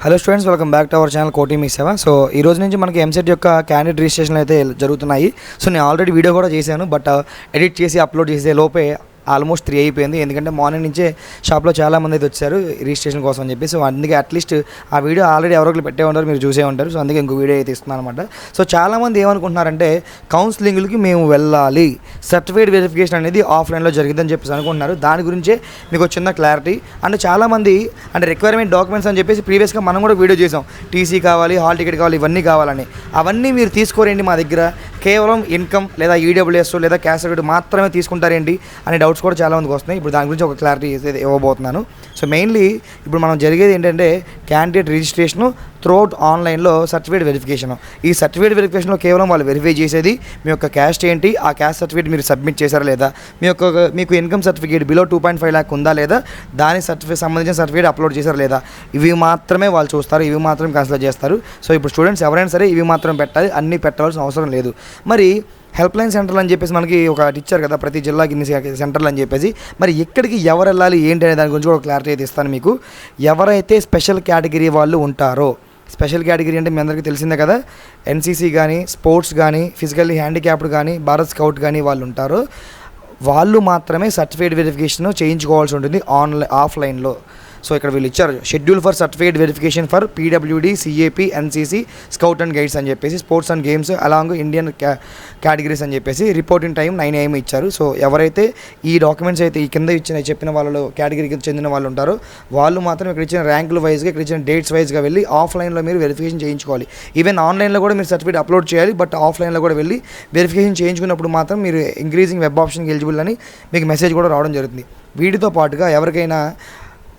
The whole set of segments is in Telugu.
Hello students welcome back to our channel కోటి మీ సేవ సో ఈ రోజు నుంచి మనకి ఎంసెట్ యొక్క క్యాండిడేట్ రిజిస్ట్రేషన్ అయితే జరుగుతున్నాయి. సో నేను ఆల్రెడీ వీడియో కూడా చేశాను బట్ ఎడిట్ uh, చేసి అప్లోడ్ చేసే లోపే ఆల్మోస్ట్ త్రీ అయిపోయింది. ఎందుకంటే మార్నింగ్ నుంచే షాప్లో చాలా మంది అయితే వచ్చారు రిజిస్ట్రేషన్ కోసం అని చెప్పి సో అందుకే అట్లీస్ట్ ఆ వీడియో ఆల్రెడీ ఎవరొకరు పెట్టే ఉంటారు మీరు చూసే ఉంటారు. సో అందుకే ఇంకో వీడియో అయితే ఇస్తున్నాను అనమాట సో చాలామంది ఏమనుకుంటున్నారంటే కౌన్సిలింగ్లకి మేము వెళ్ళాలి. సర్టిఫికేట్ వెరిఫికేషన్ అనేది ఆఫ్లైన్లో జరిగిందని చెప్పేసి అనుకుంటున్నారు. దాని గురించే మీకు చిన్న క్లారిటీ. అండ్ చాలామంది అంటే రిక్వైర్మెంట్ డాక్యుమెంట్స్ అని చెప్పేసి ప్రీవియస్గా మనం కూడా వీడియో చేసాం. టీసీ కావాలి హాల్ టికెట్ కావాలి ఇవన్నీ కావాలని. అవన్నీ మీరు తీసుకోరేంటి మా దగ్గర? కేవలం ఇన్కమ్ లేదా ఈడబ్ల్యూఎస్ లేదా క్యాష్ సర్టిఫికేట్ మాత్రమే తీసుకుంటారేంటి? అనే డౌట్స్ కూడా చాలా మందికి వస్తున్నాయి. ఇప్పుడు దాని గురించి ఒక క్లారిటీ అయితే ఇవ్వబోతున్నాను. సో మెయిన్లీ ఇప్పుడు మనం జరిగేది ఏంటంటే క్యాండిడేట్ రిజిస్ట్రేషను త్రూఅవుట్ ఆన్లైన్లో సర్టిఫికేట్ వెరిఫికేషన్. ఈ సర్టిఫికేట్ వెరిఫికేషన్లో కేవలం వాళ్ళు వెరిఫై చేసేది మీ యొక్క క్యాస్ట్ ఏంటి ఆ క్యాస్ట్ సర్టిఫికేట్ మీరు సబ్మిట్ చేశారా లేదా మీ యొక్క మీకు income certificate below two point five lakh ఉందా లేదా దాని సర్టిఫికేట్ సంబంధించిన సర్టిఫికేట్ అప్లోడ్ చేశారా లేదా ఇవి మాత్రమే వాళ్ళు చూస్తారు ఇవి మాత్రం కన్సిడర్ చేస్తారు. సో ఇప్పుడు స్టూడెంట్స్ ఎవరైనా సరే ఇవి మాత్రం పెట్టాలి అన్నీ పెట్టవలసిన అవసరం లేదు. మరి హెల్ప్ లైన్ సెంటర్లు అని చెప్పేసి మనకి ఒక ఇచ్చారు కదా ప్రతి జిల్లాకి ఇన్ని సెంటర్లు అని చెప్పేసి. మరి ఎక్కడికి ఎవరు వెళ్ళాలి ఏంటి అనే దాని గురించి కూడా క్లారిటీ అయితే ఇస్తాను మీకు. ఎవరైతే స్పెషల్ కేటగిరీ వాళ్ళు ఉంటారో స్పెషల్ కేటగిరీ అంటే మీ అందరికీ తెలిసిందే కదా ఎన్సీసీ కానీ స్పోర్ట్స్ కానీ ఫిజికల్లీ హ్యాండిక్యాప్డ్ కానీ భారత్ స్కౌట్ కానీ వాళ్ళు ఉంటారు. వాళ్ళు మాత్రమే సర్టిఫికేట్ వెరిఫికేషన్ చేయించుకోవాల్సి ఉంటుంది ఆన్లైన్ ఆఫ్లైన్లో. సో ఇక్కడ వీళ్ళు ఇచ్చారు. Schedule for certificate verification for PWD CAP NCC scout and guides అని చెప్పేసి sports and games along Indian categories అని చెప్పేసి రిపోర్టింగ్ టైం నైన్ ఏఎం ఇచ్చారు. సో ఎవరైతే ఈ డాక్యుమెంట్స్ అయితే ఈ కింద ఇచ్చిన చెప్పిన వాళ్ళలో కేటగిరీకి చెందిన వాళ్ళు ఉంటారో వాళ్ళు మాత్రం ఇక్కడ ఇచ్చిన ర్యాంకుల వైజ్గా ఇక్కడ ఇచ్చిన డేట్స్ వైజ్గా వెళ్ళి ఆఫ్లైన్లో మీరు వెరిఫికేషన్ చేయించుకోవాలి. ఈవెన్ ఆన్లైన్లో కూడా మీరు సర్టిఫికేట్ అప్లోడ్ చేయాలి బట్ ఆఫ్లైన్లో కూడా వెళ్ళి వెరిఫికేషన్ చేయించుకున్నప్పుడు మాత్రం మీరు ఇంక్రీజింగ్ వెబ్ ఆప్షన్కి ఎలిజిబుల్ అని మీకు మెసేజ్ కూడా రావడం జరుగుతుంది. వీటితో పాటుగా ఎవరికైనా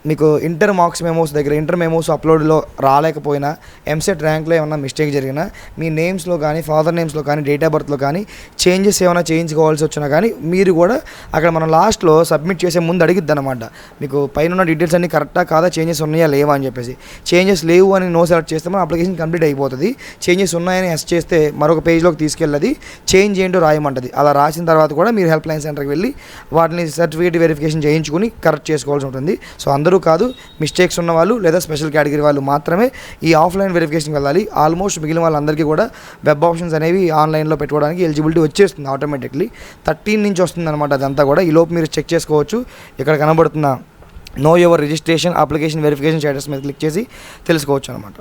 మీకు ఇంటర్ మార్క్స్ మెమోస్ దగ్గర ఇంటర్ మెమోస్ అప్లోడ్లో రాలేకపోయినా ఎంసెట్ ర్యాంక్లో ఏమైనా మిస్టేక్ జరిగినా మీ నేమ్స్లో కానీ ఫాదర్ నేమ్స్లో కానీ డేట్ ఆఫ్ బర్త్లో కానీ చేంజెస్ ఏమైనా చేయించుకోవాల్సి వచ్చినా కానీ మీరు కూడా అక్కడ మనం లాస్ట్లో సబ్మిట్ చేసే ముందు అడిగిద్ది అనమాట మీకు పైన ఉన్న డీటెయిల్స్ అన్ని కరెక్టా కాదా చేంజెస్ ఉన్నాయా లేవా అని చెప్పేసి. చేంజెస్ లేవు అని నో సెలెక్ట్ చేస్తే మన అప్లికేషన్ కంప్లీట్ అయిపోతుంది. చేంజెస్ ఉన్నాయని ఎస్ చేస్తే మరొక పేజ్లోకి తీసుకెళ్ళది. చేంజ్ ఏంటో రాయమంటది. అలా రాసిన తర్వాత కూడా మీరు హెల్ప్ లైన్ సెంటర్కి వెళ్ళి వాటిని సర్టిఫికేట్ వెరిఫికేషన్ చేయించుకుని కరెక్ట్ చేసుకోవాల్సి ఉంటుంది. సో అందరూ కాదు మిస్టేక్స్ ఉన్న వాళ్ళు లేదా స్పెషల్ కేటగిరీ వాళ్ళు మాత్రమే ఈ ఆఫ్లైన్ వెరిఫికేషన్కి వెళ్ళాలి. ఆల్మోస్ట్ మిగిలిన వాళ్ళందరికీ కూడా వెబ్ ఆప్షన్స్ అనేవి ఆన్లైన్లో పెట్టుకోవడానికి ఎలిజిబిలిటీ వచ్చేస్తుంది ఆటోమేటిక్లీ థర్టీన్ నుంచి వస్తుంది అనమాట అదంతా కూడా. ఈ లోపు మీరు చెక్ చేసుకోవచ్చు. ఇక్కడ కనబడుతున్న know your registration application verification status మీద క్లిక్ చేసి తెలుసుకోవచ్చు అనమాట